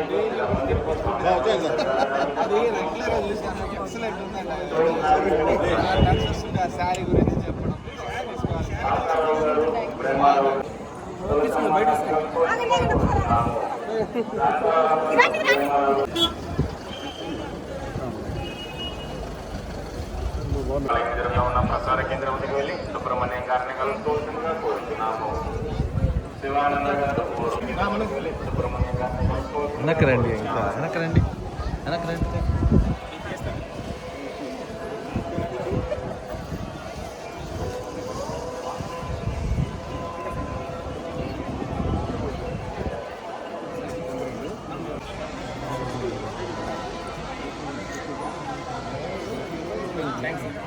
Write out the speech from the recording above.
ఇది. అది రెగ్యులర్ చూసాను ఎక్సలెంట్ ఉందండి శారీ గురించి చెప్పడం కేంద్రంలో ఉన్న ప్రసార కేంద్రం వెళ్ళి సుబ్రహ్మణ్యం గారిని కలుసుకోవాల్సిందిగా కోరుతున్నాము శివానంద గారు వెళ్ళి సుబ్రహ్మణ్యం గారిని కలుసుకోవాల్సిందిగా వెనక్కి రండి ఇంకా వెనక్కి రండి వెనక్కి రండి హిట్